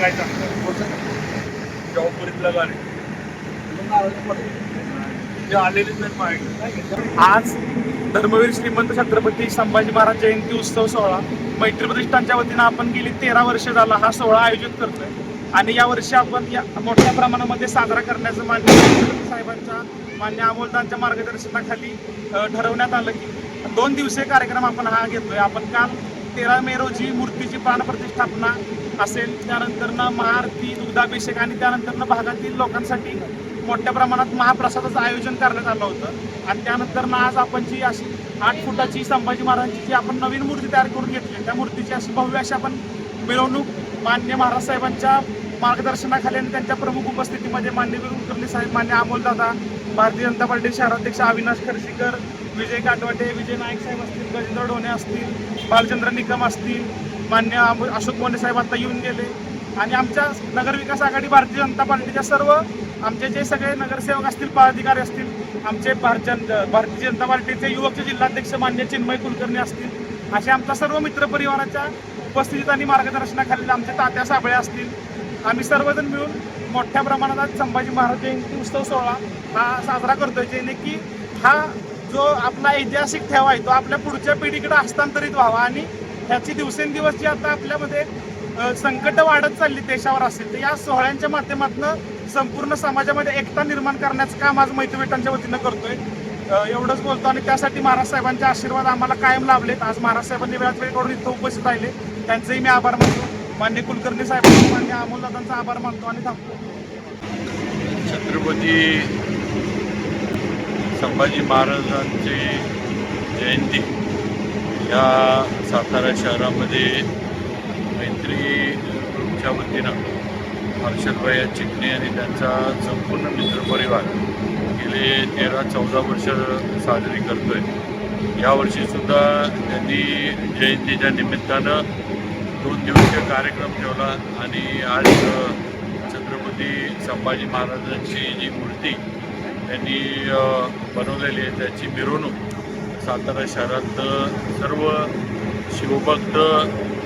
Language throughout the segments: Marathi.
काय सांगतात गाणे आलेलेच नाही आज धर्मवीर श्रीमंत छत्रपती संभाजी महाराज जयंती उत्सव सोहळा मैत्री प्रतिष्ठानच्या वतीनं आपण गेली तेरा वर्ष झाला हा सोहळा आयोजित करतोय. आणि या वर्षी आपण या मोठ्या प्रमाणामध्ये साजरा करण्याचं मान्य साहेबांच्या मान्य अमोलदांच्या मार्गदर्शनाखाली ठरवण्यात आलं की दोन दिवसीय कार्यक्रम आपण हा घेतोय. आपण काल तेरा मे रोजी मूर्तीची प्राणप्रतिष्ठापना असेल त्यानंतर ना महाआरती दुग्धाभिषेक आणि त्यानंतर ना भागातील लोकांसाठी मोठ्या प्रमाणात महाप्रसादाचं आयोजन करण्यात आलं होतं. आणि त्यानंतर ना आज आपण जी अशी आठ फुटाची संभाजी महाराजांची जी आपण नवीन मूर्ती तयार करून घेतली त्या मूर्तीची अशी भव्य अशी आपण मिरवणूक मान्य महाराज साहेबांच्या मार्गदर्शनाखाली आणि त्यांच्या प्रमुख उपस्थितीमध्ये मान्य कुलकर्णी साहेब मान्य अमोलदादा भारतीय जनता पार्टी शहराध्यक्ष अविनाश खर्शीकर विजय काटवाटे विजय नाईक साहेब असतील गजेंद्र डोणे असतील बालचंद्र निकम असतील मान्य अशोक मोने साहेब आता येऊन गेले. आणि आमच्या नगरविकास आघाडी भारतीय जनता पार्टीच्या सर्व आमचे जे सगळे नगरसेवक असतील पदाधिकारी असतील आमचे भारत भारतीय जनता पार्टीचे युवकचे जिल्हाध्यक्ष मान्य चिन्मय कुलकर्णी असतील असे आमच्या सर्व मित्रपरिवाराच्या उपस्थितीत आणि मार्गदर्शनाखाली आमचे तात्या साबळे असतील आम्ही सर्वजण मिळून मोठ्या प्रमाणात संभाजी महाराज जयंती उत्सव सोहळा हा साजरा करतोय जेणे की हा जो आपला ऐतिहासिक ठेवा आहे तो आपल्या पुढच्या पिढीकडे हस्तांतरित व्हावा आणि ह्याची दिवसेंदिवस जी आता आपल्यामध्ये संकट वाढत चालली देशावर असेल तर या सोहळ्यांच्या माध्यमातून संपूर्ण समाजामध्ये एकता निर्माण करण्याचं काम आज मैत्रीबेटांच्या वतीनं करतोय. एवढंच बोलतो आणि त्यासाठी महाराज साहेबांचे आशीर्वाद आम्हाला कायम लाभलेत. आज महाराज साहेबांनी वेळात वेळ काढून इथं उपस्थित राहिले. त्यांचेही मी आभार मानतो. मान्य कुलकर्णी साहेबांचा मान्य अमोलदादांचा आभार मानतो आणि थांबतो. छत्रपती संभाजी महाराजांची जयंती. या सातारा शहरामध्ये मैत्री ग्रुपच्या वतीनं हर्षदभाई चिकणे आणि त्यांचा संपूर्ण मित्रपरिवार गेले तेरा चौदा वर्ष साजरी करतो आहे यावर्षीसुद्धा त्यांनी जयंतीच्या निमित्तानं दोन दिवसीय कार्यक्रम ठेवला आणि आज छत्रपती संभाजी महाराजांची जी मूर्ती त्यांनी बनवलेली आहे त्याची मिरवणूक. सातारा शहरात सर्व शिवभक्त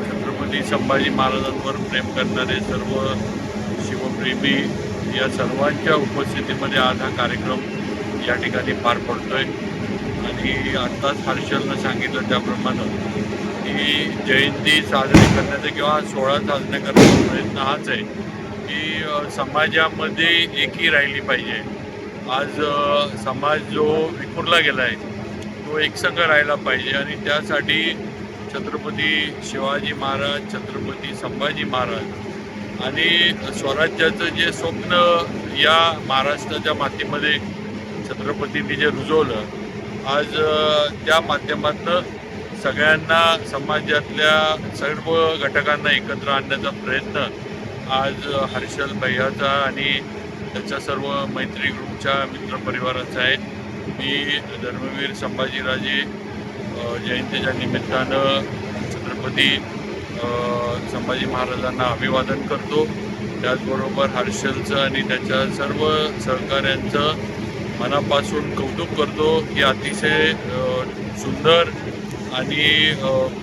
छत्रपती संभाजी महाराजांवर प्रेम करणारे सर्व शिवप्रेमी या सर्वांच्या उपस्थितीमध्ये आज हा कार्यक्रम या ठिकाणी पार पडतो आहे आणि आत्ताच हर्षलनं सांगितलं त्याप्रमाणे की जयंती साजरी करण्याचा किंवा सोहळा साजरा करण्याचा प्रयत्न हाच आहे की समाजामध्ये एकी राहिली पाहिजे. आज समाज जो विखुरला गेला आहे तो एकसंघ राहायला पाहिजे आणि त्यासाठी छत्रपती शिवाजी महाराज छत्रपती संभाजी महाराज आणि स्वराज्याचं जे स्वप्न या महाराष्ट्राच्या मातीमध्ये छत्रपतींनी जे रुजवलं आज त्या माध्यमातून सगळ्यांना समाजातल्या सर्व घटकांना एकत्र आणण्याचा प्रयत्न आज हर्षल भैयाचा आणि त्याच्या सर्व मैत्री ग्रुपच्या मित्रपरिवाराचा आहे. मी धर्मवीर संभाजीराजे जयंतीच्या निमित्तानं छत्रपती संभाजी महाराजांना अभिवादन करतो. त्याचबरोबर हर्षलचं आणि त्याच्या सर्व सहकाऱ्यांचं मनापासून कौतुक करतो की अतिशय सुंदर आणि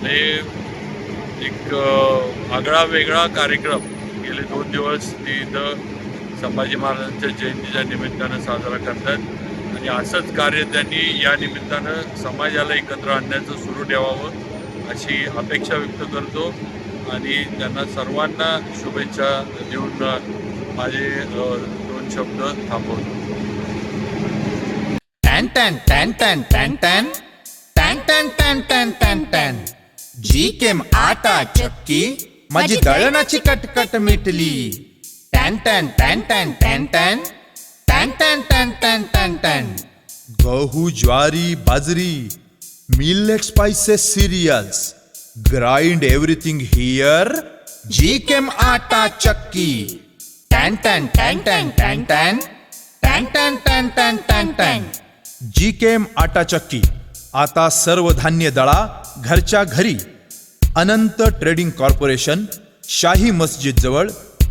हे एक आगळा वेगळा कार्यक्रम. गेले दोन दिवस ती इथं संभाजी महाराजांच्या जयंतीच्या निमित्तानं साजरा करतात. आणि असंच कार्य त्यांनी या निमित्तानं समाजाला एकत्र आणण्याचं सुरू ठेवावं अशी अपेक्षा व्यक्त करतो. आणि त्यांना सर्वांना शुभेच्छा देऊन माझे दोन शब्द थांबवतो. टॅन टॅन टॅन टॅन टॅन टॅन. टॅन टॅन टॅन टॅन टॅन टॅन. जी केम आटा चक्की माझी दळणाची कटकट मिटली. टॅन टॅन टॅन टॅन टॅन टॅन टॅन टॅन टॅन टॅन टॅन टॅन गहू ज्वारी बाजरी millet spices cereals grind everything here जी केम आटा चक्की टॅन टॅन टॅन टॅन टॅन टॅन टॅन टॅन टॅन टॅन टॅन टॅन जी केम आटा चक्की आता सर्व धान्य दळा घरच्या घरी अनंत ट्रेडिंग कॉर्पोरेशन शाही मस्जिद जवळ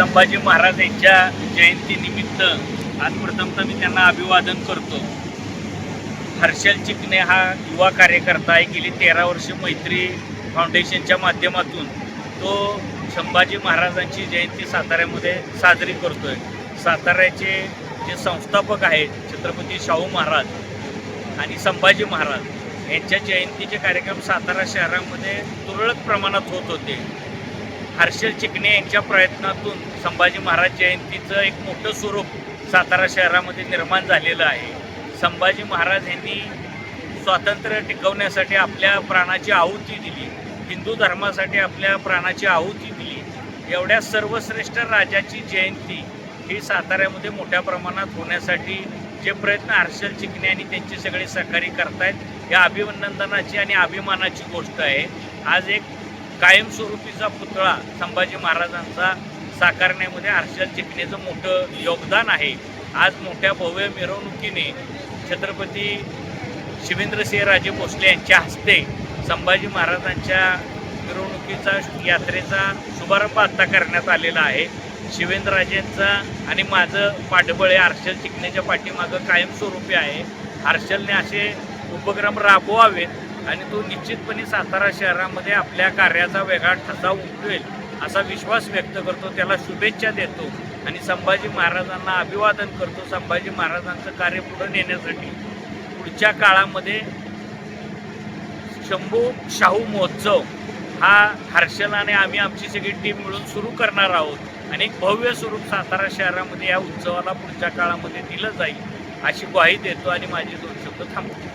संभाजी महाराज यांच्या जयंतीनिमित्त आज प्रथमतः मी त्यांना अभिवादन करतो. हर्षल चिकणे हा युवा कार्यकर्ता आहे. गेली तेरा वर्ष मैत्री फाउंडेशनच्या माध्यमातून तो संभाजी महाराजांची जयंती साताऱ्यामध्ये साजरी करतोय. साताऱ्याचे जे संस्थापक आहेत छत्रपती शाहू महाराज आणि संभाजी महाराज यांच्या जयंतीचे कार्यक्रम सातारा शहरामध्ये तुरळक प्रमाणात होत होते. हर्षल चिकणे यांच्या प्रयत्नातून संभाजी महाराज जयंतीचं एक मोठं स्वरूप सातारा शहरामध्ये निर्माण झालेलं आहे. संभाजी महाराज यांनी स्वातंत्र्य टिकवण्यासाठी आपल्या प्राणाची आहुती दिली. हिंदू धर्मासाठी आपल्या प्राणाची आहुती दिली. एवढ्या सर्वश्रेष्ठ राजाची जयंती ही साताऱ्यामध्ये मोठ्या प्रमाणात होण्यासाठी जे प्रयत्न हर्षल चिकणे आणि त्यांचे सगळे सहकारी करतायत या अभिनंदनाची आणि अभिमानाची गोष्ट आहे. आज एक कायमस्वरूपीचा पुतळा संभाजी महाराजांचा साकारण्यामध्ये हर्षल चिकणेचं मोठं योगदान आहे. आज मोठ्या भव्य मिरवणुकीने छत्रपती शिवेंद्रसिंह राजे भोसले यांच्या हस्ते संभाजी महाराजांच्या मिरवणुकीचा यात्रेचा शुभारंभ आत्ता करण्यात आलेला आहे. शिवेंद्रराजेंचा आणि माझं पाठबळ हे हर्षल चिकण्याच्या पाठीमागं कायमस्वरूपी आहे. हर्षलने असे उपक्रम राबवावेत. आणि तो निश्चितपणे सातारा शहरामध्ये आपल्या कार्याचा वेगळा ठसा उमटवेल असा विश्वास व्यक्त करतो. त्याला शुभेच्छा देतो आणि संभाजी महाराजांना अभिवादन करतो. संभाजी महाराजांचं कार्य पुढे नेण्यासाठी. पुढच्या काळामध्ये शंभू शाहू महोत्सव हा हर्षलाने आम्ही आमची सगळी टीम मिळून सुरू करणार आहोत आणि एक भव्य स्वरूप सातारा शहरामध्ये या उत्सवाला पुढच्या काळामध्ये दिलं जाईल अशी ग्वाही देतो आणि माझे दोन शब्द थांबतो